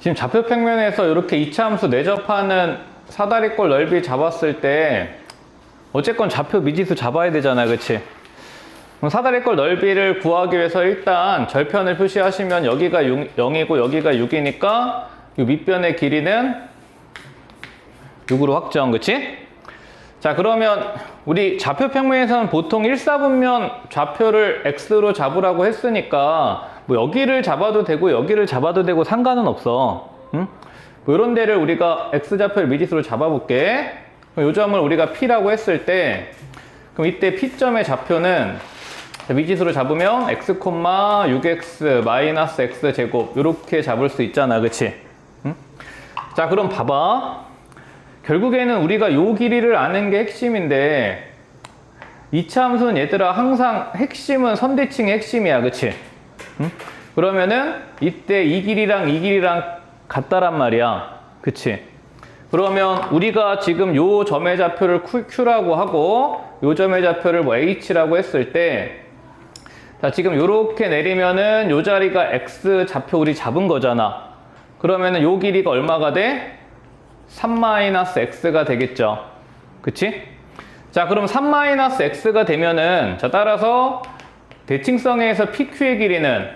지금 좌표 평면에서 이렇게 이차함수 내접하는 사다리꼴 넓이 잡았을 때 어쨌건 좌표 미지수 잡아야 되잖아요. 그치? 사다리꼴 넓이를 구하기 위해서 일단 절편을 표시하시면 여기가 6, 0이고 여기가 6이니까 이 밑변의 길이는 6으로 확정. 그치? 자 그러면 우리 좌표 평면에서는 보통 1, 4분면 좌표를 x로 잡으라고 했으니까 뭐 여기를 잡아도 되고 여기를 잡아도 되고 상관은 없어 응? 뭐 이런 데를 우리가 x좌표를 미지수로 잡아볼게 요 점을 우리가 p라고 했을 때 그럼 이때 p점의 좌표는 미지수로 잡으면 x, 6x 마이너스 x 제곱 이렇게 잡을 수 있잖아 그치? 응? 자 그럼 봐봐 결국에는 우리가 요 길이를 아는 게 핵심인데 이차 함수는 얘들아 항상 핵심은 선대칭의 핵심이야 그치? 응? 그러면은 이때 이 길이랑 이 길이랑 같다란 말이야 그치? 그러면 우리가 지금 요 점의 좌표를 Q라고 하고 요 점의 좌표를 뭐 H라고 했을 때 자, 지금 요렇게 내리면은 요 자리가 X 좌표 우리 잡은 거잖아. 그러면은 요 길이가 얼마가 돼? 3-x가 되겠죠. 그치? 자, 그럼 3-x가 되면은, 자, 따라서 대칭성에서 PQ의 길이는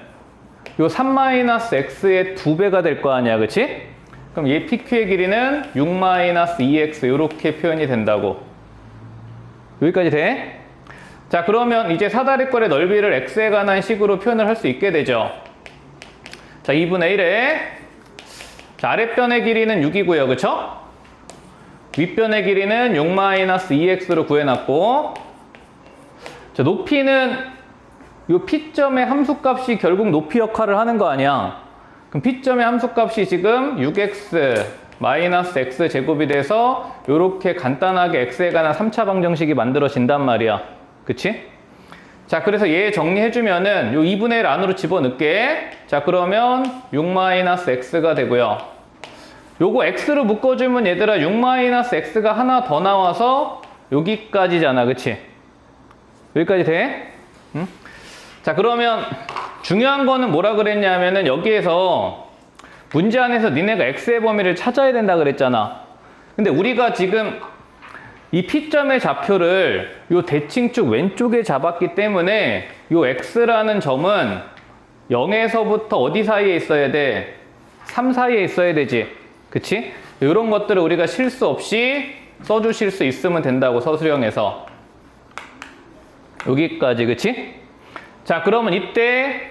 요 3-x의 두 배가 될 거 아니야. 그치? 그럼 얘 PQ의 길이는 6-2x 요렇게 표현이 된다고. 여기까지 돼? 자, 그러면 이제 사다리꼴의 넓이를 x에 관한 식으로 표현을 할 수 있게 되죠. 자, 2분의 1에 자, 아랫변의 길이는 6이고요. 그쵸? 윗변의 길이는 6-2x로 구해놨고 자, 높이는 이 P점의 함수값이 결국 높이 역할을 하는 거 아니야. 그럼 P점의 함수값이 지금 6x 마이너스 x 제곱이 돼서 이렇게 간단하게 x에 관한 3차 방정식이 만들어진단 말이야. 그치? 자, 그래서 얘 정리해주면은 요 2분의 1 안으로 집어넣게. 자, 그러면 6-x가 되고요. 요거 x로 묶어주면 얘들아 6-x가 하나 더 나와서 여기까지잖아. 그치? 여기까지 돼? 응? 자, 그러면 중요한 거는 뭐라 그랬냐면은 여기에서 문제 안에서 니네가 x의 범위를 찾아야 된다 그랬잖아. 근데 우리가 지금 이 P점의 좌표를 요 대칭축 왼쪽에 잡았기 때문에 요 X라는 점은 0에서부터 어디 사이에 있어야 돼? 3 사이에 있어야 되지. 그치? 이런 것들을 우리가 실수 없이 써주실 수 있으면 된다고 서술형에서. 여기까지, 그치? 자, 그러면 이때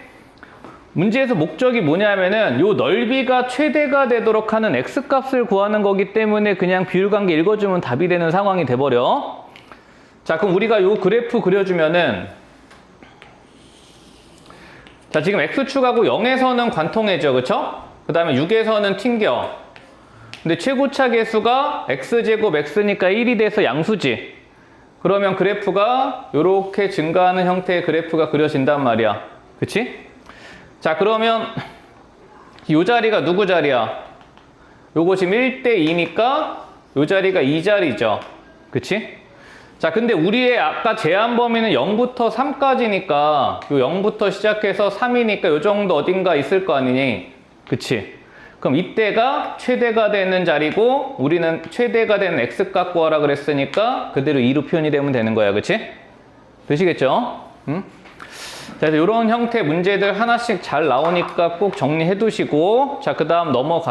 문제에서 목적이 뭐냐면은 요 넓이가 최대가 되도록 하는 x값을 구하는 거기 때문에 그냥 비율관계 읽어주면 답이 되는 상황이 돼버려. 자, 그럼 우리가 요 그래프 그려주면은 자, 지금 x축하고 0에서는 관통해져, 그쵸? 그 다음에 6에서는 튕겨. 근데 최고차 계수가 x제곱 x니까 1이 돼서 양수지. 그러면 그래프가 이렇게 증가하는 형태의 그래프가 그려진단 말이야. 그치? 자, 그러면 이 자리가 누구 자리야? 요거 지금 1대 2니까 요 자리가 이 자리죠. 그치? 자, 근데 우리의 아까 제한 범위는 0부터 3까지니까 요 0부터 시작해서 3이니까 요 정도 어딘가 있을 거 아니니? 그치? 그럼 이때가 최대가 되는 자리고 우리는 최대가 되는 x값 구하라 그랬으니까 그대로 2로 표현이 되면 되는 거야. 그치? 되시겠죠? 응? 자, 이런 형태 문제들 하나씩 잘 나오니까 꼭 정리해 두시고, 자, 그 다음 넘어가.